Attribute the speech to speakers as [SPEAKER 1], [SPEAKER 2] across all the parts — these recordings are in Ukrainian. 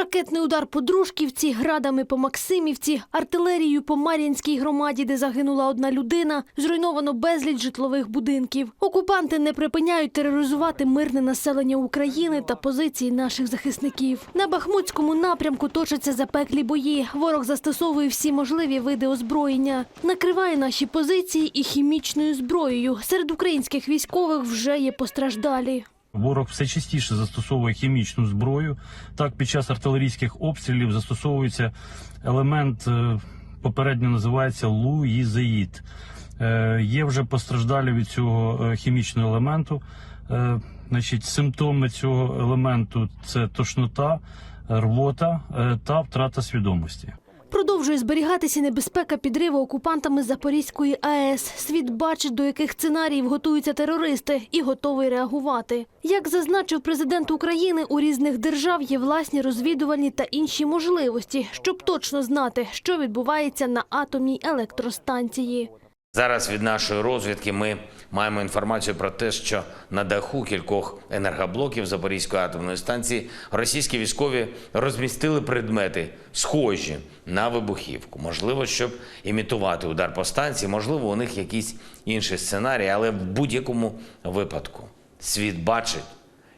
[SPEAKER 1] Ракетний удар по Дружківці, градами по Максимівці, артилерією по Мар'їнській громаді, де загинула одна людина, зруйновано безліч житлових будинків. Окупанти не припиняють тероризувати мирне населення України та позиції наших захисників. На Бахмутському напрямку точаться запеклі бої. Ворог застосовує всі можливі види озброєння, накриває наші позиції і хімічною зброєю. Серед українських військових вже є постраждалі.
[SPEAKER 2] Ворог все частіше застосовує хімічну зброю. Так, під час артилерійських обстрілів застосовується елемент, е, попередньо називається луїзеїд. Е, Є вже постраждалі від цього е, хімічного елементу. Значить, симптоми цього елементу це тошнота, рвота та втрата свідомості.
[SPEAKER 1] Продовжує зберігатися небезпека підриву окупантами Запорізької АЕС. Світ бачить, до яких сценаріїв готуються терористи, і готовий реагувати. Як зазначив президент України, у різних держав є власні розвідувальні та інші можливості, щоб точно знати, що відбувається на атомній електростанції.
[SPEAKER 3] Зараз від нашої розвідки ми маємо інформацію про те, що на даху кількох енергоблоків Запорізької атомної станції російські військові розмістили предмети, схожі на вибухівку. Можливо, щоб імітувати удар по станції, можливо, у них якийсь інший сценарій, але в будь-якому випадку світ бачить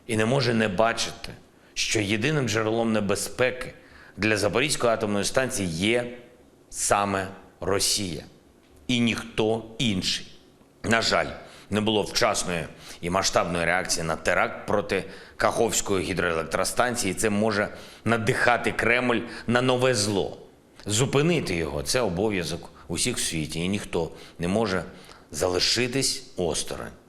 [SPEAKER 3] і не може не бачити, що єдиним джерелом небезпеки для Запорізької атомної станції є саме Росія і ніхто інший. На жаль, не було вчасної і масштабної реакції на теракт проти Каховської гідроелектростанції. Це може надихати Кремль на нове зло. Зупинити його це обов'язок усіх в світі, і ніхто не може залишитись осторонь.